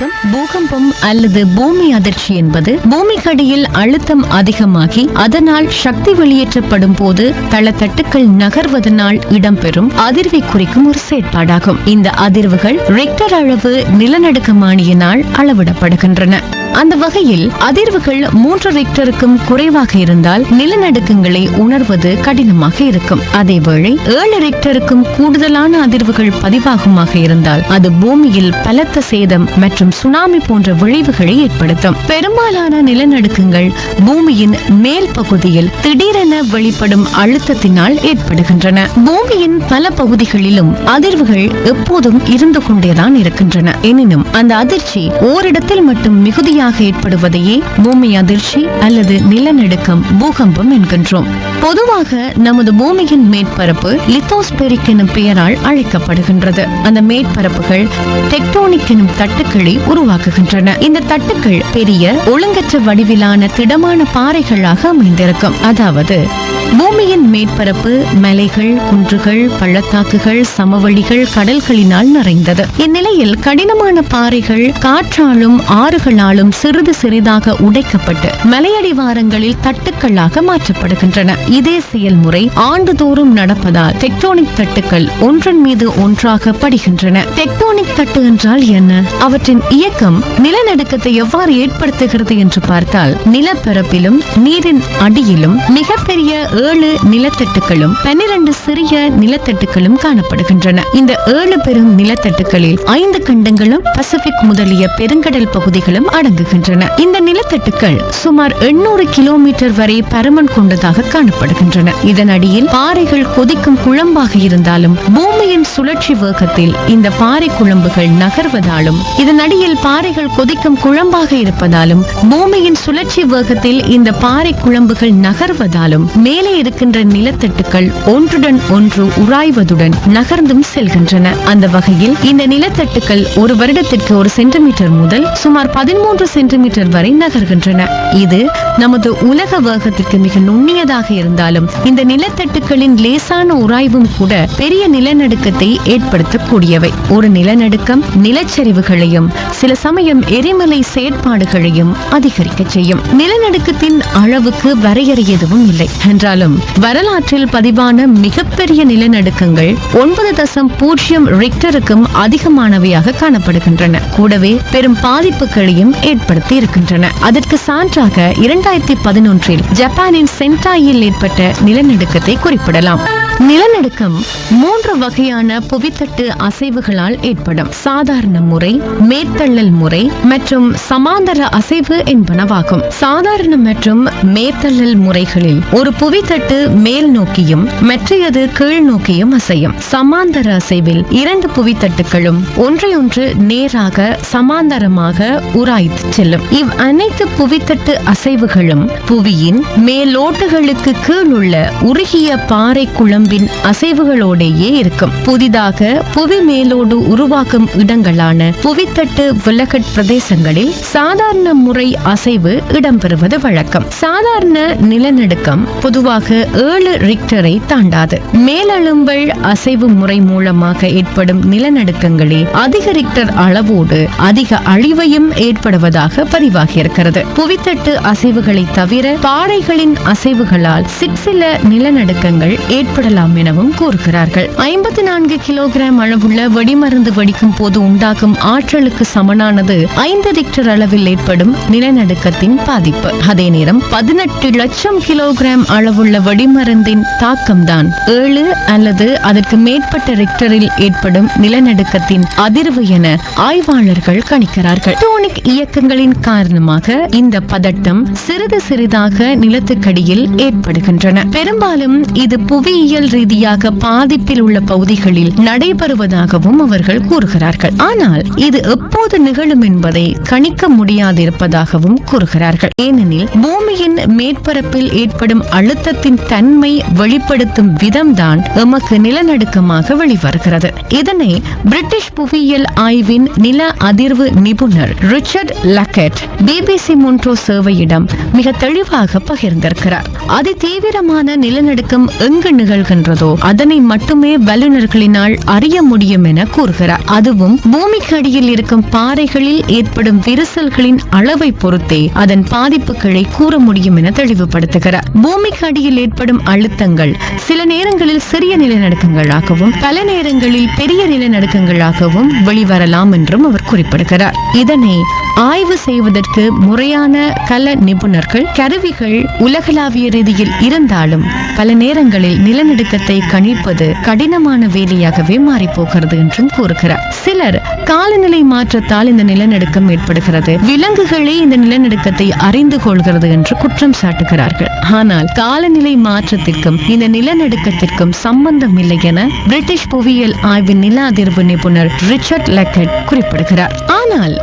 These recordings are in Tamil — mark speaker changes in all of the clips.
Speaker 1: வணக்கம். பூகம்பம் அல்லது பூமி அதிர்ச்சி என்பது பூமிக்கடியில் அழுத்தம் அதிகமாகி அதனால் சக்தி வெளியேற்றப்படும் போது தளத்தட்டுக்கள் நகர்வதனால் இடம்பெறும் அதிர்வை குறிக்கும் ஒரு செயற்பாடாகும். இந்த அதிர்வுகள் ரெக்டர் அளவு நிலநடுக்கமானியினால் அளவிடப்படுகின்றன. அந்த வகையில் அதிர்வுகள் மூன்று ரெக்டருக்கும் குறைவாக இருந்தால் நிலநடுக்கங்களை உணர்வது கடினமாக இருக்கும். அதேவேளை ஏழு ரிக்டருக்கும் கூடுதலான அதிர்வுகள் பதிவாகுமாக இருந்தால் அது பூமியில் பலத்த சேதம் மற்றும் சுனாமி போன்ற விளைவுகளை ஏற்படுத்தும். பெரும்பாலான நிலநடுக்கங்கள் பூமியின் மேல் பகுதியில் திடீரென வெளிப்படும் அழுத்தத்தினால் ஏற்படுகின்றன. பூமியின் பல பகுதிகளிலும் அதிர்வுகள் எப்போதும் இருந்து கொண்டேதான் இருக்கின்றன. எனினும் அந்த அதிர்ச்சி ஓரிடத்தில் மட்டும் மிகுதியாக ஏற்படுவதையே பூமி அதிர்ச்சி அல்லது நிலநடுக்கம் பூகம்பம் என்கின்றோம். பொதுவாக நமது பூமியின் மேற்பரப்பு லித்தோஸ்பெரிக் எனும் பெயரால் அழைக்கப்படுகின்றது. அந்த மேற்பரப்புகள் டெக்டோனிக் எனும் தட்டுக்களை உருவாக்குகின்றன. இந்த தட்டுக்கள் பெரிய ஒழுங்கற்ற வடிவிலான திடமான பாறைகளாக அமைந்திருக்கும். அதாவது பூமியின் மேற்பரப்பு மலைகள் குன்றுகள் பள்ளத்தாக்குகள் சமவெளிகள் கடல்களினால் நிறைந்தது. இந்நிலையில் கடினமான பாறைகள் காற்றாலும் ஆறுகளாலும் சிறிது சிறிதாக உடைக்கப்பட்டு மலையடிவாரங்களில் தட்டுக்களாக மாற்றப்படுகின்றன. இதே செயல்முறை ஆண்டுதோறும் நடப்பதால் டெக்டோனிக் தட்டுக்கள் ஒன்றன் மீது ஒன்றாக படுகின்றன. டெக்டோனிக் தட்டு என்றால் என்ன? அவற்றின் இயக்கம் நிலநடுக்கத்தை எவ்வாறு ஏற்படுத்துகிறது என்று பார்த்தால் நிலப்பரப்பிலும் நீரின் அடியிலும் மிகப்பெரிய ஏழு நிலத்தட்டுக்களும் பன்னிரண்டு சிறிய நிலத்தட்டுக்களும் காணப்படுகின்றன. இந்த ஏழு பெரும் நிலத்தட்டுக்களில் ஐந்து கண்டங்களும் பசிபிக் முதலிய பெருங்கடல் பகுதிகளும் அடங்கும். அடங்குகின்றன இந்த நிலத்தட்டுக்கள் சுமார் எண்ணூறு கிலோமீட்டர் வரை பருமன் கொண்டதாக காணப்படுகின்றன. இதன் அடியில் பாறைகள் கொதிக்கும் குழம்பாக இருந்தாலும் பூமியின் சுழற்சி வேகத்தில் இந்த பாறை குழம்புகள் நகர்வதாலும் இதன் அடியில் பாறைகள் கொதிக்கும் குழம்பாக இருப்பதாலும் பூமியின் சுழற்சி வேகத்தில் இந்த பாறை குழம்புகள் நகர்வதாலும் மேலே இருக்கின்ற நிலத்தட்டுக்கள் ஒன்றுடன் ஒன்று உராய்வதுடன் நகர்ந்தும் செல்கின்றன. அந்த வகையில் இந்த நிலத்தட்டுக்கள் ஒரு வருடத்திற்கு ஒரு சென்டிமீட்டர் முதல் சுமார் பதிமூன்று சென்டிமீட்டர் வரை நகர்கின்றன. இது நமது உலக வேகத்திற்கு மிக நுண்ணியதாக இருந்தாலும் இந்த நிலத்தட்டுக்களின் லேசான உராய்வும் கூட பெரிய நிலநடுக்கத்தை ஏற்படுத்தக்கூடியவை. ஒரு நிலநடுக்கம் நிலச்சரிவுகளையும் சில சமயம் எரிமலை செயற்பாடுகளையும் அதிகரிக்க செய்யும். நிலநடுக்கத்தின் அளவுக்கு வரையறை எதுவும் இல்லை. என்றாலும் வரலாற்றில் பதிவான மிகப்பெரிய நிலநடுக்கங்கள் ஒன்பது தசம் பூஜ்ஜியம் ரிக்டருக்கும் அதிகமானவையாக காணப்படுகின்றன. கூடவே பெரும் பாதிப்புகளையும் ஏற்படுத்த இருக்கின்றன. அதற்கு சான்றாக இரண்டாயிரத்தி பதினொன்றில் ஜப்பானின் சென்டாயில் ஏற்பட்ட நிலநடுக்கத்தை குறிப்பிடலாம். நிலநடுக்கம் மூன்று வகையான புவித்தட்டு அசைவுகளால் ஏற்படும். சாதாரண முறை மேற்தள்ளல் முறை மற்றும் சமாந்தர அசைவு என்பனவாகும். சாதாரண மற்றும் மேற்தள்ளல் முறைகளில் ஒரு புவித்தட்டு மேல் நோக்கியும் மற்றையது கீழ் நோக்கியும் அசையும். சமாந்தர அசைவில் இரண்டு புவித்தட்டுகளும் ஒன்றையொன்று நேராக சமாந்தரமாக உராய்த்து செல்லும். இவ் அனைத்து புவித்தட்டு அசைவுகளும் புவியின் மேலோட்டுகளுக்கு கீழ் உள்ள உருகிய பாறை குழம்பின் அசைவுகளோடேயே இருக்கும். புதிதாக புவி மேலோடு உருவாக்கும் இடங்களான புவித்தட்டு விலகட் பிரதேசங்களில் சாதாரண முறை அசைவு இடம்பெறுவது வழக்கம். சாதாரண நிலநடுக்கம் பொதுவாக ஏழு ரிக்டரை தாண்டாது. மேலெழும்பல் அசைவு முறை மூலமாக ஏற்படும் நிலநடுக்கங்களே அதிக ரிக்டர் அளவோடு அதிக அழிவையும் ஏற்படுவது வருவதாக பதிவாகியிருக்கிறது. புவித்தட்டு அசைவுகளை தவிர பாறைகளின் அசைவுகளால் சிற்சில நிலநடுக்கங்கள் ஏற்படலாம் எனவும் கூறுகிறார்கள். ஐம்பத்தி நான்கு கிலோகிராம் அளவுள்ள வெடிமருந்து வெடிக்கும் போது உண்டாகும் ஆற்றலுக்கு சமனானது ஐந்து ரிக்டர் அளவில் ஏற்படும் நிலநடுக்கத்தின் பாதிப்பு. அதே நேரம் பதினெட்டு லட்சம் கிலோகிராம் அளவுள்ள வெடிமருந்தின் தாக்கம்தான் ஏழு அல்லது அதற்கு மேற்பட்ட ரிக்டரில் ஏற்படும் நிலநடுக்கத்தின் அதிர்வு என ஆய்வாளர்கள் கணிக்கிறார்கள். டோனிக் இயக்க இயக்கங்களின் காரணமாக இந்த பதட்டம் சிறிது சிறிதாக நிலத்துக்கடியில் ஏற்படுகின்றன. பெரும்பாலும் இது புவியியல் ரீதியாக பாதிப்பில் உள்ள பகுதிகளில் நடைபெறுவதாகவும் அவர்கள் கூறுகிறார்கள். ஆனால் இது எப்போது நிகழும் என்பதை கணிக்க முடியாதிருப்பதாகவும் கூறுகிறார்கள். ஏனெனில் பூமியின் மேற்பரப்பில் ஏற்படும் அழுத்தத்தின் தன்மை வெளிப்படுத்தும் விதம்தான் எமக்கு நிலநடுக்கமாக வெளிவருகிறது. இதனை பிரிட்டிஷ் புவியியல் ஆய்வின் நில அதிர்வு நிபுணர் ரிச்சர்ட் லக்கெட் பிபிசி மொன்ட்ரோ சேவையிடம் மிக தெளிவாக பகிர்ந்திருக்கிறார். அதி தீவிரமான நிலநடுக்கம் எங்கு நிகழ்கின்றதோ அதனை மட்டுமே வல்லுநர்களினால் அறிய முடியும் என கூறுகிறார். அதுவும் பூமிக்கு அடியில் இருக்கும் பாறைகளில் ஏற்படும் விரிசல்களின் அளவை பொறுத்தே அதன் பாதிப்புகளை கூற முடியும் என தெளிவுபடுத்துகிறார். பூமிக்கு அடியில் ஏற்படும் அழுத்தங்கள் சில நேரங்களில் சிறிய நிலநடுக்கங்களாகவும் பல நேரங்களில் பெரிய நிலநடுக்கங்களாகவும் வெளிவரலாம் என்றும் அவர் குறிப்பிடுகிறார். இதனை ஆய்வு செய்வதற்கு முறையான கல நிபுணர்கள் கருவிகள் உலகளாவிய ரீதியில் இருந்தாலும் பல நேரங்களில் நிலநடுக்கத்தை கணிப்பது கடினமான வேலையாகவே மாறிப்போகிறது என்றும் கூறுகிறார். சிலர் காலநிலை மாற்றத்தால் இந்த நிலநடுக்கம் ஏற்படுகிறது. விலங்குகளே இந்த நிலநடுக்கத்தை அறிந்து கொள்கிறது என்று குற்றம் சாட்டுகிறார்கள். ஆனால் காலநிலை மாற்றத்திற்கும் இந்த நிலநடுக்கத்திற்கும் சம்பந்தம் இல்லை என பிரிட்டிஷ் புவியியல் ஆய்வின் நில அதிர்வு நிபுணர் ரிச்சர்ட் லெக்கட் குறிப்பிடுகிறார். ஆனால்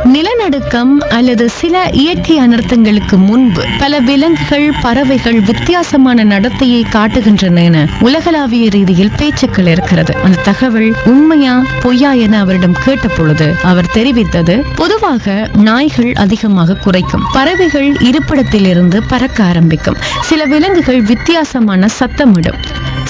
Speaker 1: தொடக்கம் அல்லது சில இயற்கை அனர்த்தங்களுக்கு முன்பு பல விலங்குகள் பறவைகள் வித்தியாசமான நடத்தையை காட்டுகின்றன என உலகளாவிய ரீதியில் பேச்சுக்கள் இருக்கிறது. அந்த தகவல் உண்மையா பொய்யா என அவரிடம் கேட்ட பொழுது அவர் தெரிவித்தது பொதுவாக நாய்கள் அதிகமாக குறைக்கும். பறவைகள் இருப்பிடத்திலிருந்து பறக்க ஆரம்பிக்கும். சில விலங்குகள் வித்தியாசமான சத்தமிடும்.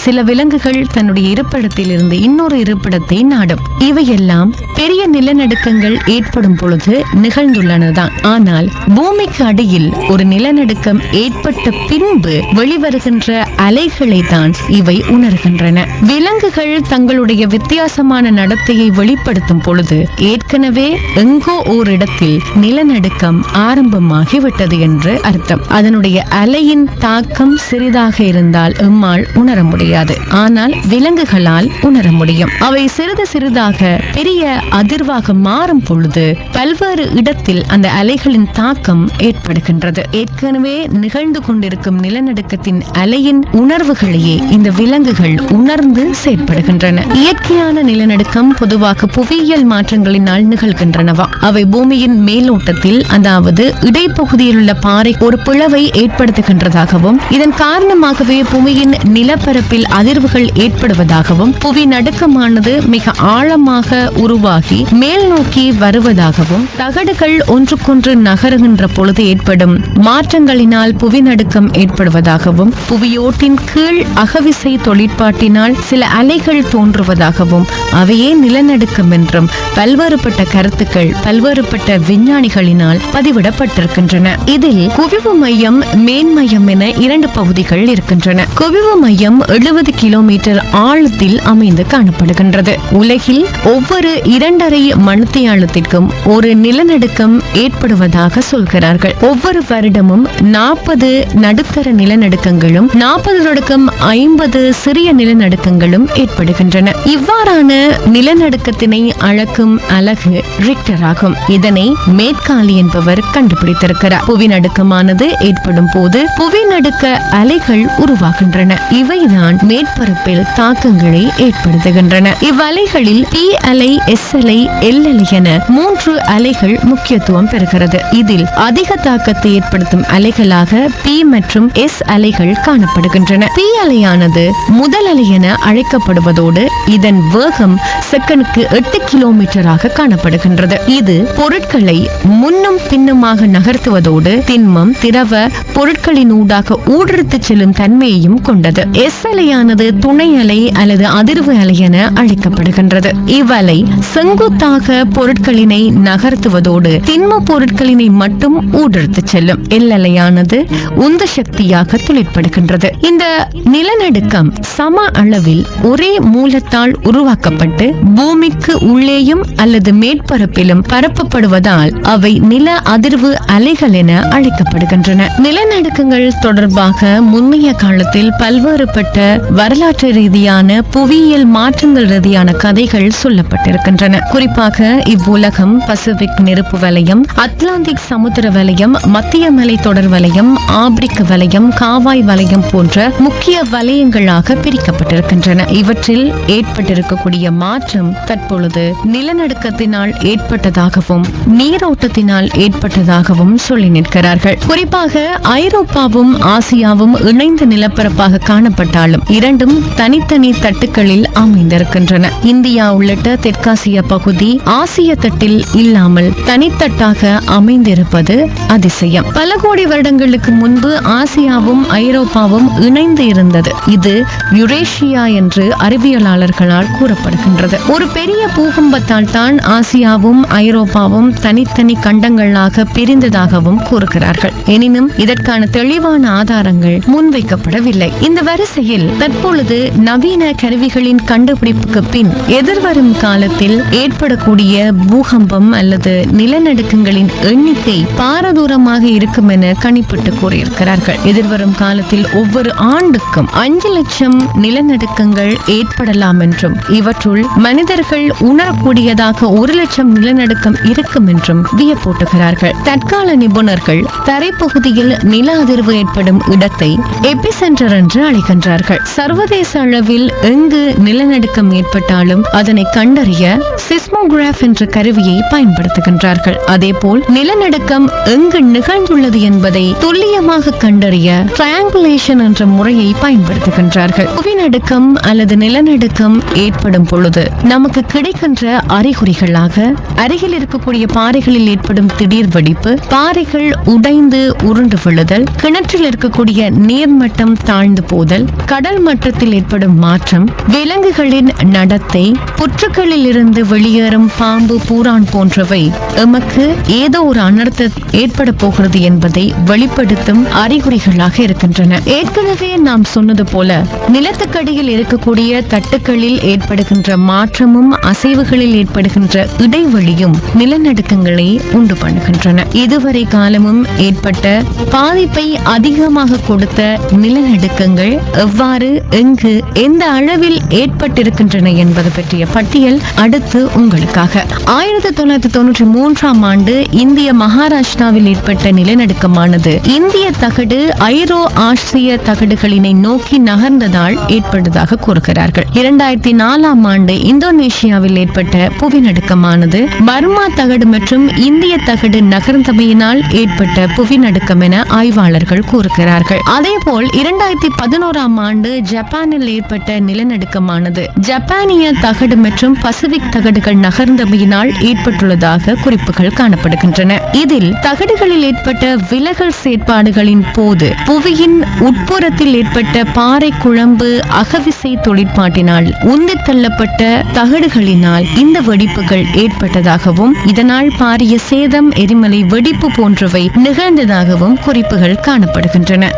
Speaker 1: சில விலங்குகள் தன்னுடைய இருப்பிடத்தில் இருந்து இன்னொரு இருப்பிடத்தை நாடும். இவையெல்லாம் பெரிய நிலநடுக்கங்கள் ஏற்படும் பொழுது நிகழ்ந்துள்ளனதான் ஆனால் பூமிக்கு அடியில் ஒரு நிலநடுக்கம் ஏற்பட்ட பின்பு வெளிவருகின்ற அலைகளை தான் இவை உணர்கின்றன. விலங்குகள் தங்களுடைய வித்தியாசமான நடத்தையை வெளிப்படுத்தும் பொழுது ஏற்கனவே எங்கோ ஓரிடத்தில் நிலநடுக்கம் ஆரம்பமாகிவிட்டது என்று அர்த்தம். அதனுடைய அலையின் தாக்கம் சிறிதாக இருந்தால் எம்மால் உணர முடியும். முடியாது. ஆனால் விலங்குகளால் உணர முடியும். அவை சிறிது சிறிதாக பெரிய அதிர்வாக மாறும் பொழுது பல்வேறு இடத்தில் அந்த அலைகளின் தாக்கம் ஏற்படுகின்றது. ஏற்கனவே நிகழ்ந்து கொண்டிருக்கும் நிலநடுக்கத்தின் அலையின் உணர்வுகளையே இந்த விலங்குகள் உணர்ந்து செயற்படுகின்றன. இயற்கையான நிலநடுக்கம் பொதுவாக புவியியல் மாற்றங்களினால் நிகழ்கின்றனவா? அவை பூமியின் மேலோட்டத்தில் அதாவது இடைப்பகுதியில் உள்ள பாறை ஒரு பிளவை ஏற்படுத்துகின்றதாகவும் இதன் காரணமாகவே பூமியின் நிலப்பரப்பில் அளவில் அதிர்வுகள் ஏற்படுவதாகவும் புவி நடுக்கமானது மிக ஆழமாக உருவாகி மேல் நோக்கி வருவதாகவும் தகடுகள் ஒன்றுக்கொன்று நகருகின்ற பொழுது ஏற்படும் மாற்றங்களினால் புவி நடுக்கம் ஏற்படுவதாகவும் புவியோட்டின் கீழ் அகவிசை தொழிற்பாட்டினால் சில அலைகள் தோன்றுவதாகவும் அவையே நிலநடுக்கம் என்றும் பல்வேறுபட்ட கருத்துக்கள் பல்வேறுபட்ட விஞ்ஞானிகளினால் பதிவிடப்பட்டிருக்கின்றன. இதில் குவிவு மையம் மேன்மையம் என இரண்டு பகுதிகள் இருக்கின்றன. குவிவு மையம் எழுபது கிலோமீட்டர் ஆழத்தில் அமைந்து காணப்படுகின்றது. உலகில் ஒவ்வொரு இரண்டரை மணித்தியாலத்திற்கும் ஒரு நிலநடுக்கம் ஏற்படுவதாக சொல்கிறார்கள். ஒவ்வொரு வருடமும் நாற்பது நடுத்தர நிலநடுக்கங்களும் நாற்பது தொடக்கம் ஐம்பது சிறிய நிலநடுக்கங்களும் ஏற்படுகின்றன. இவ்வாறான நிலநடுக்கத்தினை அளக்கும் அலகு ரிக்டர் ஆகும். இதனை மேற்காலி என்பவர் கண்டுபிடித்திருக்கிறார். புவிநடுக்கமானது ஏற்படும் போது புவிநடுக்க அலைகள் உருவாகின்றன. இவைதான் தான் மேற்பரப்பில் தாக்கங்களை ஏற்படுத்துகின்றன. இவ்வலைகளில் பி அலை எஸ் அலை எல் அலை என மூன்று அலைகள் முக்கியத்துவம் பெறுகிறது. இதில் அதிக தாக்கத்தை ஏற்படுத்தும் அலைகளாக பி மற்றும் எஸ் அலைகள் காணப்படுகின்றன. பி அலையானது முதல் அலை என அழைக்கப்படுவதோடு இதன் வேகம் செகண்டுக்கு எட்டு கிலோமீட்டராக காணப்படுகின்றது. இது பொருட்களை முன்னும் பின்னுமாக நகர்த்துவதோடு திண்மம் திரவ பொருட்களின் ஊடாக ஊடுருத்து செல்லும் தன்மையையும் கொண்டது. எஸ் அலையானது துணை அலை அல்லது அதிர்வு அலை என அழைக்கப்படுகின்றது. இவ்வலை செங்குத்தாக பொருட்களினை நகர்த்துவதோடு திண்ம பொருட்களினை மட்டும் ஊடுருத்து செல்லும். எல் உந்த உந்து சக்தியாக துளிர்படுகின்றது இந்த நிலநடுக்கம் சம அளவில் ஒரே மூலத்தால் உருவாக்கப்பட்டு பூமிக்கு உள்ளேயும் அல்லது மேற்பரப்பிலும் பரப்பப்படுவதால் அவை நில அதிர்வு அலைகள் என அழைக்கப்படுகின்றன. நிலநடுக்கங்கள் தொடர்பாக முன்னைய காலத்தில் பல்வேறுபட்ட வரலாற்று ரீதியான புவியியல் மாற்றங்கள் ரீதியான கதைகள் சொல்லப்பட்டிருக்கின்றன. குறிப்பாக இவ்வுலகம் பசிபிக் நெருப்பு வலயம் அட்லாண்டிக் சமுத்திர வலயம் மத்திய மலை தொடர் வலயம் ஆப்பிரிக்க வலயம் காவாய் வலயம் போன்ற முக்கிய வலயங்களாக பிரிக்கப்பட்டிருக்கின்றன. இவற்றில் ஏற்பட்டிருக்கக்கூடிய மாற்றம் தற்பொழுது நிலநடுக்கத்தினால் ஏற்பட்டதாகவும் நீரோட்டத்தினால் ஏற்பட்டதாகவும் சொல்லி நிற்கிறார்கள். குறிப்பாக ஐரோப்பாவும் ஆசியாவும் இணைந்த நிலப்பரப்பாக காணப்பட்டாலும் இருந்தாலும் இரண்டும் தனித்தனி தட்டுக்களில் அமைந்திருக்கின்றன. இந்தியா உள்ளிட்ட தெற்காசிய பகுதி ஆசிய தட்டில் இல்லாமல் தனித்தட்டாக அமைந்திருப்பது அதிசயம். பல கோடி வருடங்களுக்கு முன்பு ஆசியாவும் ஐரோப்பாவும் இணைந்து இருந்தது. இது யுரேஷியா என்று அறிவியலாளர்களால் கூறப்படுகின்றது. ஒரு பெரிய பூகம்பத்தால் தான் ஆசியாவும் ஐரோப்பாவும் தனித்தனி கண்டங்களாக பிரிந்ததாகவும் கூறுகிறார்கள். எனினும் இதற்கான தெளிவான ஆதாரங்கள் முன்வைக்கப்படவில்லை. இந்த வரிசையில் தற்பொழுது நவீன கருவிகளின் கண்டுபிடிப்புக்கு பின் எதிர்வரும் காலத்தில் ஏற்படக்கூடிய பூகம்பம் அல்லது நிலநடுக்கங்களின் எண்ணிக்கை பாரதூரமாக இருக்கும் என கணிப்பிட்டு கூறியிருக்கிறார்கள். எதிர்வரும் காலத்தில் ஒவ்வொரு ஆண்டுக்கும் அஞ்சு லட்சம் நிலநடுக்கங்கள் ஏற்படலாம் என்றும் இவற்றுள் மனிதர்கள் உணரக்கூடியதாக ஒரு லட்சம் நிலநடுக்கம் இருக்கும் என்றும் வியப்பூட்டுகிறார்கள். தற்கால நிபுணர்கள் தரைப்பகுதியில் நில அதிர்வு ஏற்படும் இடத்தை எபிசென்டர் என்று அழைக்கின்றார்கள். சர்வதேச அளவில் எங்கு நிலநடுக்கம் ஏற்பட்டாலும் அதனை கண்டறிய சிஸ்மோகிராஃப் என்ற கருவியை பயன்படுத்துகின்றார்கள். அதேபோல் நிலநடுக்கம் எங்கு நிகழ்ந்துள்ளது என்பதை துல்லியமாக கண்டறிய ட்ரையாங்குலேஷன் என்ற முறையை பயன்படுத்துகின்றார்கள். புவிநடுக்கம் அல்லது நிலநடுக்கம் ஏற்படும் பொழுது நமக்கு கிடைக்கின்ற அறிகுறிகளாக அருகில் இருக்கக்கூடிய பாறைகளில் ஏற்படும் திடீர் வெடிப்பு பாறைகள் உடைந்து உருண்டு விழுதல் கிணற்றில் இருக்கக்கூடிய நீர்மட்டம் தாழ்ந்து போதல் கடல் கடல் மட்டத்தில் ஏற்படும் மாற்றம் விலங்குகளின் நடத்தை புற்றுக்களில் இருந்து வெளியேறும் பாம்பு பூரான் போன்றவை எமக்கு ஏதோ ஒரு அனர்த்தம் ஏற்பட போகிறது என்பதை வெளிப்படுத்தும் அறிகுறிகளாக இருக்கின்றன. ஏற்கனவே நாம் சொன்னது போல நிலத்துக்கடியில் இருக்கக்கூடிய தட்டுக்களில் ஏற்படுகின்ற மாற்றமும் அசைவுகளில் ஏற்படுகின்ற இடைவெளியும் நிலநடுக்கங்களை உண்டு பண்ணுகின்றன. இதுவரை காலமும் ஏற்பட்ட பாதிப்பை அதிகமாக கொடுத்த நிலநடுக்கங்கள் எவ்வாறு எங்கு எந்த அளவில் ஏற்பட்டிருக்கின்றன என்பது பற்றிய பட்டியல் அடுத்து உங்களுக்காக. ஆயிரத்தி தொள்ளாயிரத்தி தொன்னூற்றி மூன்றாம் ஆண்டு இந்திய மகாராஷ்டிராவில் ஏற்பட்ட நிலநடுக்கமானது. இந்திய தகடு ஐரோ ஆசிய தகடுகளினை நோக்கி நகர்ந்ததால் ஏற்பட்டதாக கூறுகிறார்கள். இரண்டாயிரத்தி நாலாம் ஆண்டு இந்தோனேஷியாவில் ஏற்பட்ட புவிநடுக்கமானது பர்மா தகடு மற்றும் இந்திய தகடு நகர்ந்தமையினால் ஏற்பட்ட புவிநடுக்கம் என ஆய்வாளர்கள் கூறுகிறார்கள். அதேபோல் இரண்டாயிரத்தி பதினோராம் ஆண்டு ஆண்டு ஜப்பானில் ஏற்பட்ட நிலநடுக்கமானது. ஜப்பானிய தகடு மற்றும் பசிபிக் தகடுகள் நகர்ந்தமையினால் ஏற்பட்டுள்ளதாக குறிப்புகள் காணப்படுகின்றன. இதில் தகடுகளில் ஏற்பட்ட விலகல் செயற்பாடுகளின் போது புவியின் உட்புறத்தில் ஏற்பட்ட பாறை குழம்பு அகவிசை தொழிற்பாட்டினால் உந்தித் தள்ளப்பட்ட தகடுகளினால் இந்த வெடிப்புகள் ஏற்பட்டதாகவும் இதனால் பாரிய சேதம் எரிமலை வெடிப்பு போன்றவை நிகழ்ந்ததாகவும் குறிப்புகள் காணப்படுகின்றன.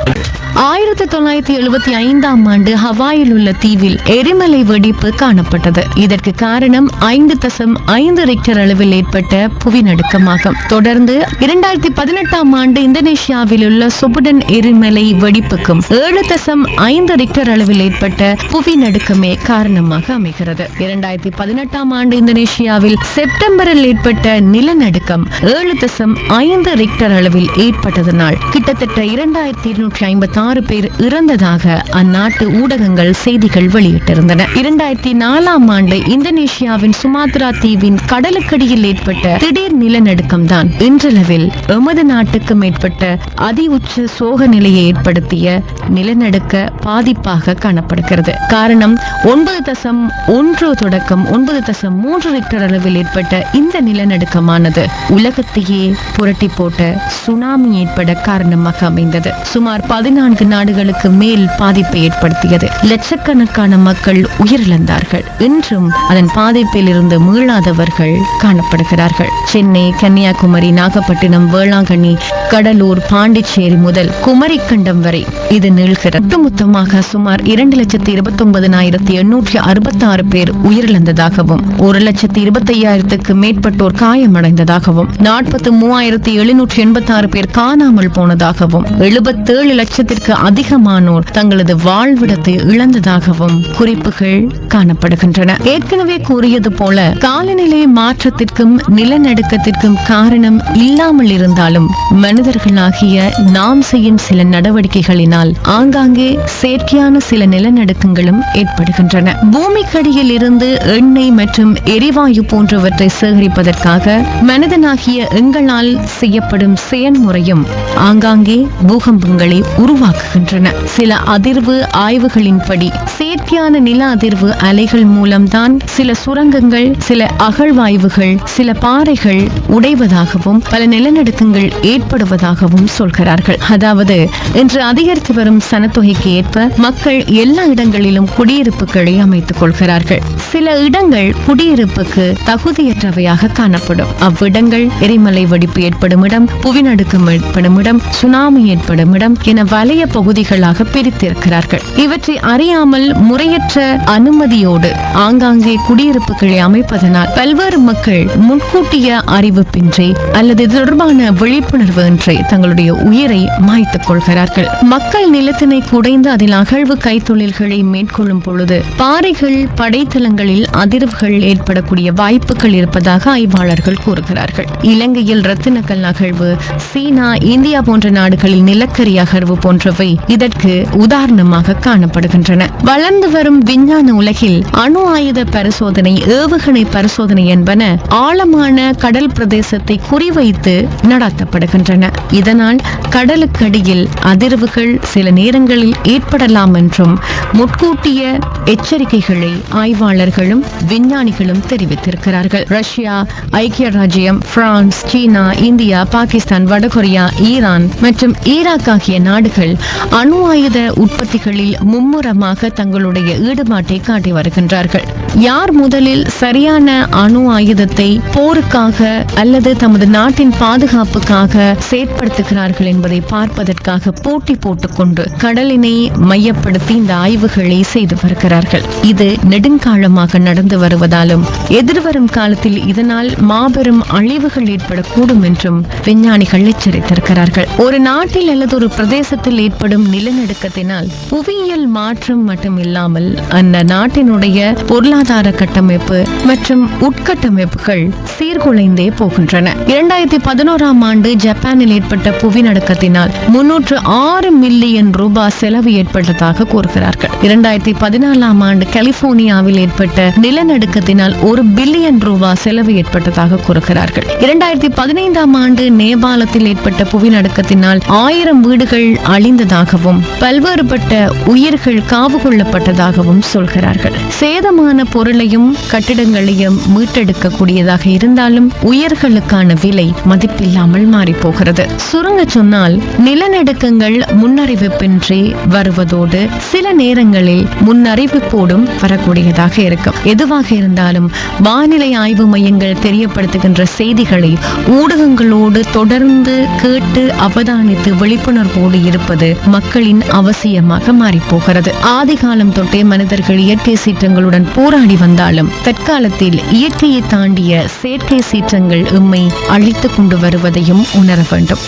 Speaker 1: ஆயிரத்தி தொள்ளாயிரத்தி எழுபத்தி ஐந்தாம் ஆண்டு ஹவாயில் உள்ள தீவில் எரிமலை வெடிப்பு காணப்பட்டது. இதற்கு காரணம் ஐந்து தசம் ஐந்து ரிக்டர் அளவில் ஏற்பட்ட புவிநடுக்கமாகும். தொடர்ந்து இரண்டாயிரத்தி பதினெட்டாம் ஆண்டு இந்தோனேஷியாவில் உள்ள சுபுடன் எரிமலை வெடிப்புக்கும் ஏழு தசம் ஐந்து ரிக்டர் அளவில் ஏற்பட்ட புவிநடுக்கமே காரணமாக அமைகிறது. இரண்டாயிரத்தி பதினெட்டாம் ஆண்டு இந்தோனேஷியாவில் செப்டம்பரில் ஏற்பட்ட நிலநடுக்கம் ஏழு தசம் ஐந்து ரிக்டர் அளவில் ஏற்பட்டதனால் கிட்டத்தட்ட இரண்டாயிரத்தி இருநூற்றி ஐம்பத்தி ஆறு பேர் இறந்ததாக அந்நாட்டு ஊடகங்கள் செய்திகள் வெளியிட்டிருந்தன. இரண்டாயிரத்தி நாலாம் ஆண்டு இந்தோனேஷியாவின் சுமாத்ரா தீவின் கடலுக்கடியில் ஏற்பட்ட திடீர் நிலநடுக்கம் தான் இன்றளவில் எமது நாட்டுக்கு மேற்பட்ட அதி உச்ச சோக நிலையை ஏற்படுத்திய நிலநடுக்க பாதிப்பாக காணப்படுகிறது. காரணம் ஒன்பது தசம் ஒன்று தொடக்கம் ஒன்பது தசம் மூன்று ரிக்டர் அளவில் ஏற்பட்ட இந்த நிலநடுக்கமானது உலகத்தையே புரட்டி போட்ட சுனாமி ஏற்பட காரணமாக அமைந்தது. சுமார் பதினான்கு நாடுகளுக்கு மேல் பாதிப்பை ஏற்படுத்தியது. லட்சக்கணக்கான மக்கள் உயிரிழந்தார்கள். இன்றும் அதன் பாதிப்பில் இருந்து மீளாதவர்கள் காணப்படுகிறார்கள். சென்னை கன்னியாகுமரி நாகப்பட்டினம் வேளாங்கண்ணி கடலூர் பாண்டிச்சேரி முதல் குமரிக்கண்டம் வரை இது நீள்கிறது. ஒட்டுமொத்தமாக சுமார் இரண்டு லட்சத்தி இருபத்தி ஒன்பதினாயிரத்தி எண்ணூற்றி அறுபத்தி ஆறு பேர் உயிரிழந்ததாகவும் ஒரு லட்சத்தி இருபத்தி ஐயாயிரத்துக்கு மேற்பட்டோர் காயமடைந்ததாகவும் நாற்பத்தி மூவாயிரத்தி எழுநூற்றி எண்பத்தி ஆறு பேர் காணாமல் போனதாகவும் எழுபத்தேழு லட்சத்திற்கு அதிகமானோர் தங்களது வா வாழ்விடத்தை இழந்ததாகவும் குறிப்புகள் காணப்படுகின்றன. ஏற்கனவே கூறியது போல காலநிலை மாற்றத்திற்கும் நிலநடுக்கத்திற்கும் காரணம் இல்லாமல் இருந்தாலும் மனிதர்களாகிய நாம் செய்யும் சில நடவடிக்கைகளினால் ஆங்காங்கே செயற்கையான சில நிலநடுக்கங்களும் ஏற்படுகின்றன. பூமிக்கடியில் இருந்து எண்ணெய் மற்றும் எரிவாயு போன்றவற்றை சேகரிப்பதற்காக மனிதனாகிய எங்களால் செய்யப்படும் செயல்முறையும் ஆங்காங்கே பூகம்பங்களை உருவாக்குகின்றன. சில அதிர்வு ஆய்வுகளின்படி செயற்கையான நில அதிர்வு அலைகள் மூலம்தான் சில சுரங்கங்கள் சில அகழ்வாய்வுகள் சில பாறைகள் உடைவதாகவும் பல நிலநடுக்கங்கள் ஏற்படுவதாகவும் சொல்கிறார்கள். அதாவது இன்று அதிகரித்து வரும் சனத்தொகைக்கு ஏற்ப மக்கள் எல்லா இடங்களிலும் குடியிருப்புகளை அமைத்துக் கொள்கிறார்கள். சில இடங்கள் குடியிருப்புக்கு தகுதியற்றவையாக காணப்படும். அவ்விடங்கள் எரிமலை வெடிப்பு ஏற்படும் இடம் புவிநடுக்கம் ஏற்படும் இடம் சுனாமி ஏற்படும் இடம் என வலைய பகுதிகளாக பிரித்திருக்கிறார்கள். இவற்றை அறியாமல் முறையற்ற அனுமதியோடு ஆங்காங்கே குடியிருப்புகளை அமைப்பதனால் பல்வேறு மக்கள் முன்கூட்டிய அறிவிப்பின்றி அல்லது இது தொடர்பான விழிப்புணர்வு இன்றி தங்களுடைய உயிரை மாய்த்துக் கொள்கிறார்கள். மக்கள் நிலத்தினை குடைந்து அதில் அகழ்வு கைத்தொழில்களை மேற்கொள்ளும் பொழுது பாறைகள் படைத்தளங்களில் அதிர்வுகள் ஏற்படக்கூடிய வாய்ப்புகள் இருப்பதாக ஆய்வாளர்கள் கூறுகிறார்கள். இலங்கையில் ரத்தினக்கல் அகழ்வு சீனா இந்தியா போன்ற நாடுகளில் நிலக்கரி அகழ்வு போன்றவை இதற்கு உதாரணமாக காணப்படுகின்றன. வளர்ந்து வரும் விஞ்ஞான உலகில் அணு ஆயுத பரிசோதனை ஏவுகணை பரிசோதனை என்பன ஆழமான கடல் பிரதேசத்தை குறிவைத்து நடத்தப்படுகின்றன. இதனால் கடலுக்கடியில் அதிர்வுகள் சில நேரங்களில் ஏற்படலாம் என்றும் முட்கூட்டிய எச்சரிக்கைகளை ஆய்வாளர்களும் விஞ்ஞானிகளும் தெரிவித்திருக்கிறார்கள். ரஷ்யா ஐக்கிய ராஜ்யம் பிரான்ஸ் சீனா இந்தியா பாகிஸ்தான் வடகொரியா ஈரான் மற்றும் ஈராக் ஆகிய நாடுகள் அணு ஆயுத உற்பத்திகள் போட்டிகளில் மும்முரமாக தங்களுடைய ஈடுபாட்டை காட்டி வருகின்றார்கள். யார் முதலில் சரியான அணு ஆயுதத்தை போருக்காக அல்லது தமது நாட்டின் பாதுகாப்புக்காக செயற்படுத்துகிறார்கள் என்பதை பார்ப்பதற்காக போட்டி போட்டுக்கொண்டு கடலினை மையப்படுத்தி இந்த ஆய்வுகளை செய்து வருகிறார்கள். இது நெடுங்காலமாக நடந்து வருவதாலும் எதிர்வரும் காலத்தில் இதனால் மாபெரும் அழிவுகள் ஏற்படக்கூடும் என்றும் விஞ்ஞானிகள் எச்சரித்திருக்கிறார்கள். ஒரு நாட்டில் அல்லது ஒரு பிரதேசத்தில் ஏற்படும் நிலநடுக்கத்தினால் புவியியல் மாற்றம் மட்டும் இல்லாமல் அந்த நாட்டினுடைய பொருளாதார கட்டமைப்பு மற்றும் உட்கட்டமைப்புகள் சீர்குலைந்தே போகின்றன. இரண்டாயிரத்தி பதினோராம் ஆண்டு ஜப்பானில் ஏற்பட்ட புவிநடுக்கத்தினால் முன்னூற்று ஆறு மில்லியன் ரூபாய் செலவு ஏற்பட்டதாக கூறுகிறார்கள். இரண்டாயிரத்தி பதினாலாம் ஆண்டு கலிபோர்னியாவில் ஏற்பட்ட நிலநடுக்கத்தினால் ஒரு பில்லியன் ரூபாய் செலவு ஏற்பட்டதாக கூறுகிறார்கள். இரண்டாயிரத்தி பதினைந்தாம் ஆண்டு நேபாளத்தில் ஏற்பட்ட புவி நடுக்கத்தினால் ஆயிரம் வீடுகள் அழிந்ததாகவும் பல்வேறுபட்ட உயிர்கள் காவு கொள்ளப்பட்டதாகவும் சொல்கிறார்கள். சேதமான பொருளையும் கட்டிடங்களையும் மீட்டெடுக்கக்கூடியதாக இருந்தாலும் உயிர்களுக்கான விலை மதிப்பில்லாமல் மாறி போகிறது சுருங்க சொன்னால் நிலநடுக்கங்கள் முன்னறிவிப்பின்றி வருவதோடு சில நேரங்களில் முன்னறிவிப்போடும் வரக்கூடியதாக இருக்கும். எதுவாக இருந்தாலும் வானிலை ஆய்வு மையங்கள் தெரியப்படுத்துகின்ற செய்திகளை ஊடகங்களோடு தொடர்ந்து கேட்டு அவதானித்து விழிப்புணர்வோடு இருப்பது மக்களின் அவசியமாக மாறி போகிறது ஆதி காலம் தொட்டே மனிதர்கள் இயற்கை சீற்றங்களுடன் போராடி வந்தாலும் தற்காலத்தில் இயற்கையை தாண்டிய செயற்கை சீற்றங்கள் எம்மை அழித்துக் கொண்டு வருவதையும் உணர வேண்டும்.